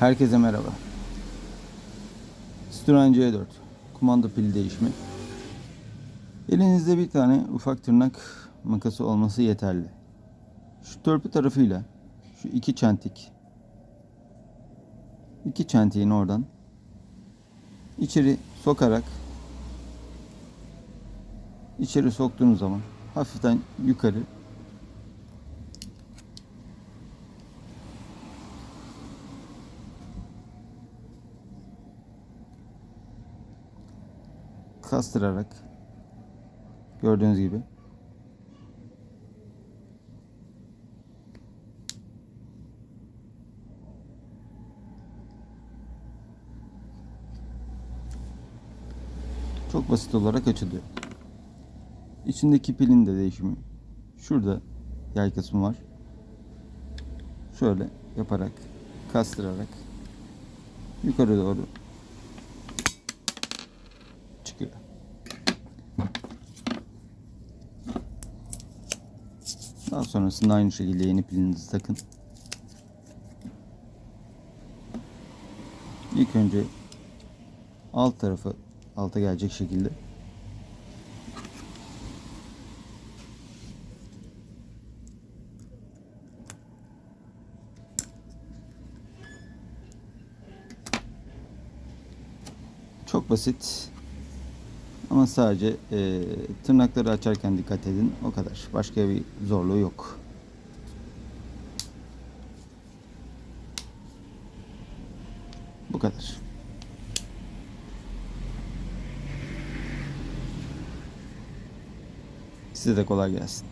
Herkese merhaba. Sturan C4 kumanda pil değişimi. Elinizde bir tane ufak tırnak makası olması yeterli. Şu törpü tarafıyla şu iki çentik iki çentiğin oradan içeri sokarak içeri soktuğunuz zaman hafiften yukarı kastırarak gördüğünüz gibi çok basit olarak açılıyor. İçindeki pilin de değişimi. Şurada yay kısmı var. Şöyle yaparak kastırarak yukarı doğru Daha sonrasında aynı şekilde yeni pilinizi takın. İlk önce alt tarafı alta gelecek şekilde Çok basit. Ama sadece e, tırnakları açarken dikkat edin. O kadar. Başka bir zorluğu yok. Bu kadar. Size de kolay gelsin.